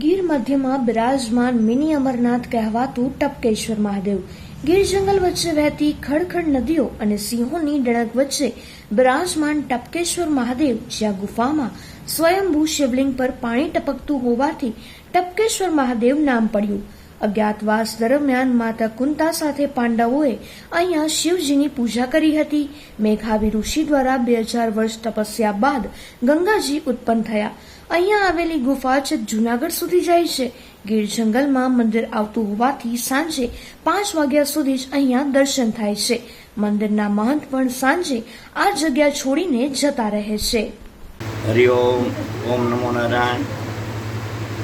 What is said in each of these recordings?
ગીર મધ્યમાં બિરાજમાન મિની અમરનાથ કહેવાતું ટપકેશ્વર મહાદેવ. ગીર જંગલ વચ્ચે વહેતી ખડખડ નદીઓ અને સિંહોની ડણક વચ્ચે બિરાજમાન ટપકેશ્વર મહાદેવ જ્યાં ગુફામાં સ્વયંભૂ શિવલિંગ પર પાણી ટપકતું હોવાથી ટપકેશ્વર મહાદેવ નામ પડ્યું. અજ્ઞાતવાસ દરમિયાન માતા કુંતા સાથે પાંડવોએ અહીંયા શિવજીની પૂજા કરી હતી. મેઘાવી ઋષિ દ્વારા બે હજાર વર્ષ તપસ્યા બાદ ગંગાજી ઉત્પન્ન થયા. અહીંયા આવેલી ગુફા છે જુનાગઢ સુધી જાય છે. ગીર જંગલમાં મંદિર આવતું હોવાથી સાંજે પાંચ વાગ્યા સુધી જ અહીંયા દર્શન થાય છે. મંદિરના મહંત પણ સાંજે આ જગ્યા છોડીને જતા રહે છે. હરિઓમ ઓમ નમો નારાયણ.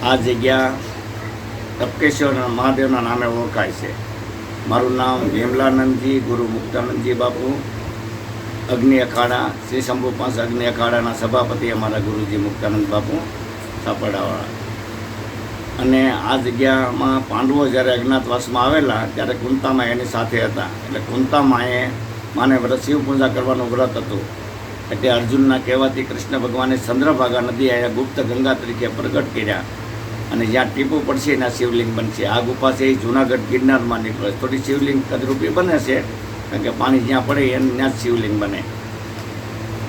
આ જગ્યા ટપકેશ્વર મહાદેવના નામે ઓળખાય છે. મારું નામ વિમલાનંદજી ગુરુ મુક્તાનંદજી બાપુ, અગ્નિ અખાડા, શ્રી શંભુ પાંચ અગ્નિ અખાડાના સભાપતિ અમારા ગુરુજી મુક્તાનંદ બાપુ સાપડાવાળા અને આ જગ્યામાં પાંડવો જ્યારે અજ્ઞાતવાસમાં આવેલા ત્યારે કુંતામાં એની સાથે હતા. એટલે કુંતામાં એ માને વ્રત શિવ પૂજા કરવાનું વ્રત હતું. એટલે અર્જુનના કહેવાથી કૃષ્ણ ભગવાને ચંદ્રભાગા નદી અહીંયા ગુપ્ત ગંગા તરીકે પ્રગટ કર્યા. અને જ્યાં ટીપું પડશે, એના શિવલિંગ બનશે. આ ગુફા છે એ જૂનાગઢ ગિરનારમાં નીકળે. થોડી શિવલિંગ કદરૂપી બને છે, કારણ કે પાણી જ્યાં પડે, એને ત્યાં જ શિવલિંગ બને.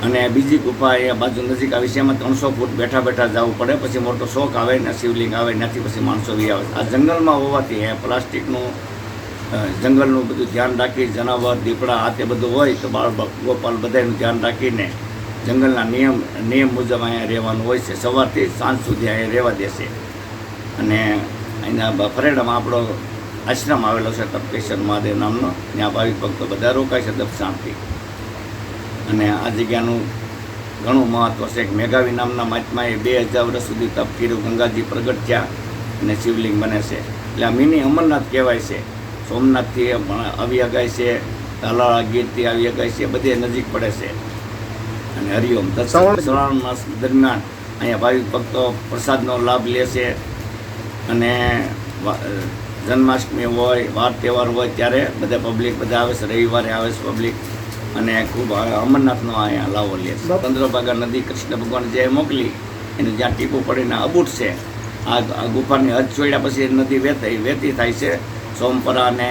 અને બીજી ગુફા એ બાજુ નજીક આવી છે, એમાં ત્રણસો ફૂટ બેઠા બેઠા જવું પડે. પછી મોટો શોખ આવે, ને શિવલિંગ આવે, ત્યાંથી પછી માણસો બી આવે. આ જંગલમાં હોવાથી પ્લાસ્ટિકનું જંગલનું બધું ધ્યાન રાખી, જનાવર, દીપડા આ તે બધું હોય, તો બાળ ગોપાલ બધાનું ધ્યાન રાખીને જંગલના નિયમ નિયમ મુજબ અહીંયા રહેવાનું હોય છે. સવારથી સાંજ સુધી અહીંયા રહેવા દેશે. અને અહીંના બફરેડામાં આપણો આશ્રમ આવેલો છે તપકેશ્વર મહાદેવ નામનો. ત્યાં ભાવિક ભક્તો બધા રોકાય છે દપસાણથી અને આ જગ્યાનું ઘણું મહત્વ છે. એક મેઘાવી નામના મહાત્માએ બે હજાર વર્ષ સુધી તપ કર્યું. ગંગાજી પ્રગટ થયા અને શિવલિંગ બને છે. એટલે આ મિની અમરનાથ કહેવાય છે. સોમનાથથી પણ આવી અગાય છે. તાલાળા ગીરથી આવી અગાય છે. બધે નજીક પડે છે. અને હરિઓમ. શ્રાવણ માસ દરમિયાન અહીંયા ભાવિક ભક્તો પ્રસાદનો લાભ લે છે. અને જન્માષ્ટમી હોય વાર તહેવાર હોય ત્યારે બધા પબ્લિક બધા આવે છે રવિવારે આવે છે પબ્લિક અને ખૂબ અમરનાથનો અહીંયા લાવો લે છે. ચંદ્રભાગા નદી કૃષ્ણ ભગવાન જે મોકલી એનું જ્યાં ટીપું પડીને અબૂટ છે આ ગુફાની હદ ચોડ્યા પછી નદી વેતી વેતી થાય છે. સોમપરા અને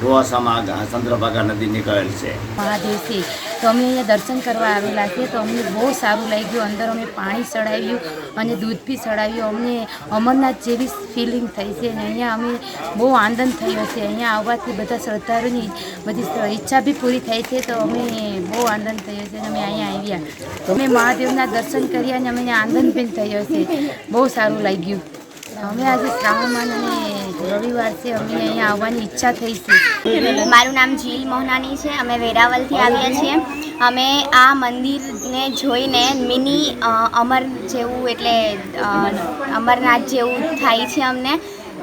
ઢોવાસામાં આ ચંદ્રભાગા નદી નીકળેલ છે. મહાદેવ છે તો અમે અહીંયા દર્શન કરવા આવેલા છે તો અમને બહુ સારું લાગ્યું. અંદર અમે પાણી ચડાવ્યું અને દૂધ બી ચડાવ્યું. અમને અમરનાથ જેવી ફિલિંગ થઈ છે અને અહીંયા અમે બહુ આનંદ થયો છે. અહીંયા આવવાથી બધા શ્રદ્ધાળુની બધી ઈચ્છા બી પૂરી થઈ છે. તો અમે બહુ આનંદ થયો છે અને અમે અહીંયા આવ્યા. અમે મહાદેવના દર્શન કર્યા અને અમને આનંદ પણ થયો છે. બહુ સારું લાગ્યું. અમે આજે શ્રાવણ અને રવિવાર છે અમને અહીંયા આવવાની ઈચ્છા થઈ છે. મારું નામ જીલ મોહનાની છે, અમે વેરાવલથી આવ્યા છીએ. અમે આ મંદિરને જોઈને મિની અમર જેવું એટલે અમરનાથ જેવું થાય છે અમને.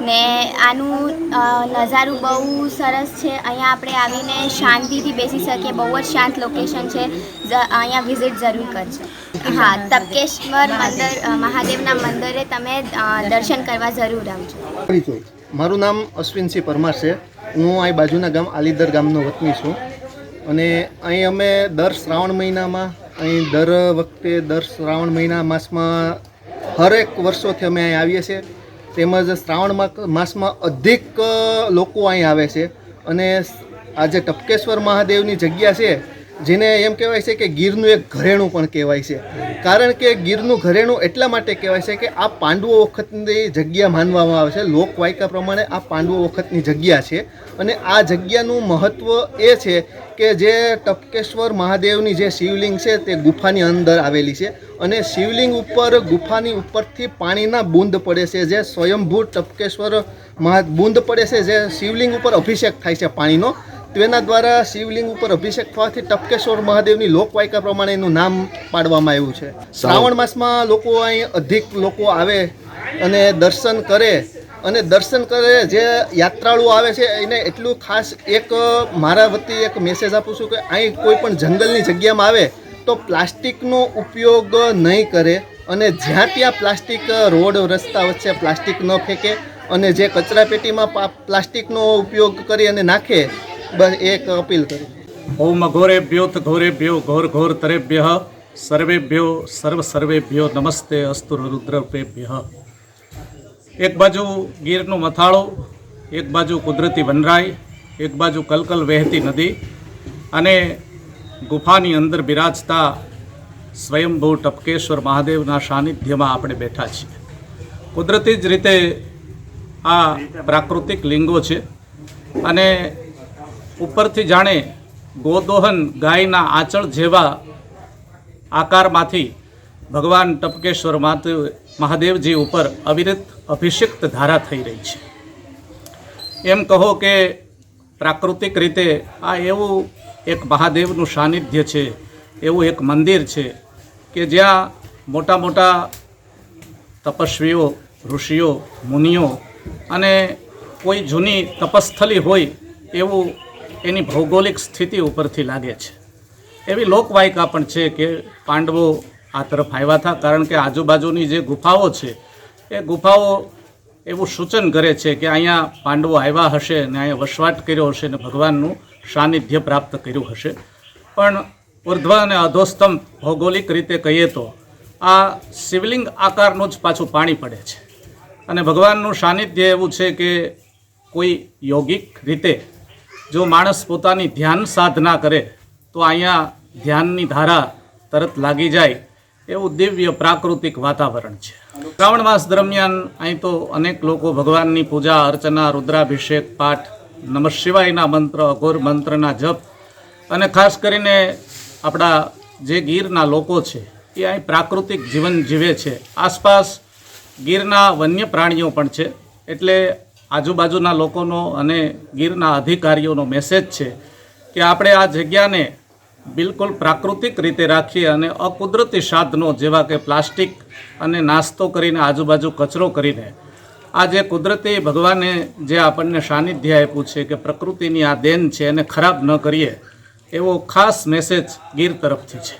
ને આનું નજારું બહુ સરસ છે. અહીંયા આપણે આવીને શાંતિથી બેસી શકીએ. બહુ જ શાંત લોકેશન છે. અહીંયા વિઝિટ જરૂર કરજો. હા, તપકેશ્વર મંદિર મહાદેવના મંદિરે તમે દર્શન કરવા જરૂર આવજો. મારું નામ અશ્વિનસિંહ પરમાર છે. હું અહીં બાજુના ગામ, આલીદર ગામનો વતની છું. અને અહીં અમે દર શ્રાવણ મહિનામાં, અહીં દર વખતે, દર શ્રાવણ મહિના માસમાં, હરેક વર્ષોથી અમે અહીં આવીએ છીએ. તેમજ શ્રાવણ માસમાં અધિક લોકો અહીં આવે છે. અને આજે ટપકેશ્વર મહાદેવની જગ્યા છે, જેને એમ કહેવાય છે કે ગીરનું એક ઘરેણું પણ કહેવાય છે. કારણ કે ગીરનું ઘરેણું એટલા માટે કહેવાય છે કે આ પાંડવો વખતની જગ્યા માનવામાં આવે છે. લોકવાયકા પ્રમાણે આ પાંડવો વખતની જગ્યા છે. અને આ જગ્યાનું મહત્ત્વ એ છે કે જે ટપકેશ્વર મહાદેવની જે શિવલિંગ છે તે ગુફાની અંદર આવેલી છે અને શિવલિંગ ઉપર ગુફાની ઉપરથી પાણીના બૂંદ પડે છે જે સ્વયંભૂ ટપકેશ્વર મહા બૂંદ પડે છે જે શિવલિંગ ઉપર અભિષેક થાય છે પાણીનો. તેના દ્વારા શિવલિંગ ઉપર અભિષેક થવાથી ટપકેશ્વર મહાદેવની લોકવાયકા પ્રમાણે એનું નામ પાડવામાં આવ્યું છે. શ્રાવણ માસમાં લોકો અહીં અધિક લોકો આવે અને દર્શન કરે અને દર્શન કરે, જે યાત્રાળુઓ આવે છે, એને એટલું ખાસ એક મારા વતી એક મેસેજ આપું છું કે અહીં કોઈ પણ જંગલની જગ્યામાં આવે તો પ્લાસ્ટિકનો ઉપયોગ નહીં કરે અને જ્યાં ત્યાં પ્લાસ્ટિક રોડ, રસ્તા વચ્ચે પ્લાસ્ટિક ન ફેંકે અને જે કચરા પેટીમાં પ્લાસ્ટિકનો ઉપયોગ કરી અને નાખે, બસ એક અપીલ કરી. ઓમ ઘોરેભ્યો ઘોરેભ્યો ઘોર ઘોર તરેભ્ય, સર્વેભ્યો સર્વ સર્વેભ્યો નમસ્તે અસ્તુ રુદ્રપેભ્ય. એક બાજુ ગીરનું મથાળું, એક બાજુ કુદરતી વનરાઈ એક બાજુ કલકલ વહેતી નદી અને ગુફાની અંદર બિરાજતા સ્વયંભૂ ટપકેશ્વર મહાદેવના સાનિધ્યમાં આપણે બેઠા છીએ. કુદરતી જ રીતે આ પ્રાકૃતિક લિંગો છે અને ઉપરથી જાણે ગોદોહન ગાયના આંચળ જેવા આકારમાંથી ભગવાન ટપકેશ્વર મહાદેવ મહાદેવજી ઉપર અવિરત અભિષિક્ત ધારા થઈ રહી છે. એમ કહો કે પ્રાકૃતિક રીતે આ એવું એક મહાદેવનું સાનિધ્ય છે, એવું એક મંદિર છે કે જ્યાં મોટા મોટા તપસ્વીઓ, ઋષિઓ, મુનિઓ અને કોઈ જૂની તપસ્થલી હોય એવું એની ભૌગોલિક સ્થિતિ ઉપરથી લાગે છે. એવી લોકવાયકા પણ છે કે પાંડવો આ તરફ આવ્યા હતા, કારણ કે આજુબાજુની જે ગુફાઓ છે એ ગુફાઓ એવું સૂચન કરે છે કે અહીંયા પાંડવો આવ્યા હશે ને અહીંયા વસવાટ કર્યો હશે ને ભગવાનનું સાનિધ્ય પ્રાપ્ત કર્યું હશે. પણ ઉર્ધ્વ અને અધોસ્તંભ ભૌગોલિક રીતે કહીએ તો આ શિવલિંગ આકારનું જ પાછું પાણી પડે છે. અને ભગવાનનું સાનિધ્ય એવું છે કે કોઈ યોગિક રીતે જો માણસ પોતાની ધ્યાન સાધના કરે તો અહીંયા ધ્યાનની ધારા તરત લાગી જાય એવું દિવ્ય પ્રાકૃતિક વાતાવરણ છે. શ્રાવણ માસ દરમિયાન અહીં તો અનેક લોકો ભગવાનની પૂજા, અર્ચના, રુદ્રાભિષેક, પાઠ, નમઃ શિવાયના મંત્ર, અઘોર મંત્રના જપ અને ખાસ કરીને આપણા જે ગીરના લોકો છે, એ અહીં પ્રાકૃતિક જીવન જીવે છે. આસપાસ ગીરના વન્ય પ્રાણીઓ પણ છે, એટલે આજુબાજુના લોકોનો અને ગીરના અધિકારીઓનો મેસેજ છે કે આપણે આ જગ્યાને બિલકુલ પ્રાકૃતિક રીતે રાખીએ અને અકુદરતી સાધનો જેવા કે પ્લાસ્ટિક અને નાસ્તો કરીને આજુબાજુ કચરો કરીને આ જે કુદરતી ભગવાને જે આપણને સાનિધ્ય આપ્યું છે કે પ્રકૃતિની આ દેન છે એને ખરાબ ન કરીએ, એવો ખાસ મેસેજ ગીર તરફથી છે.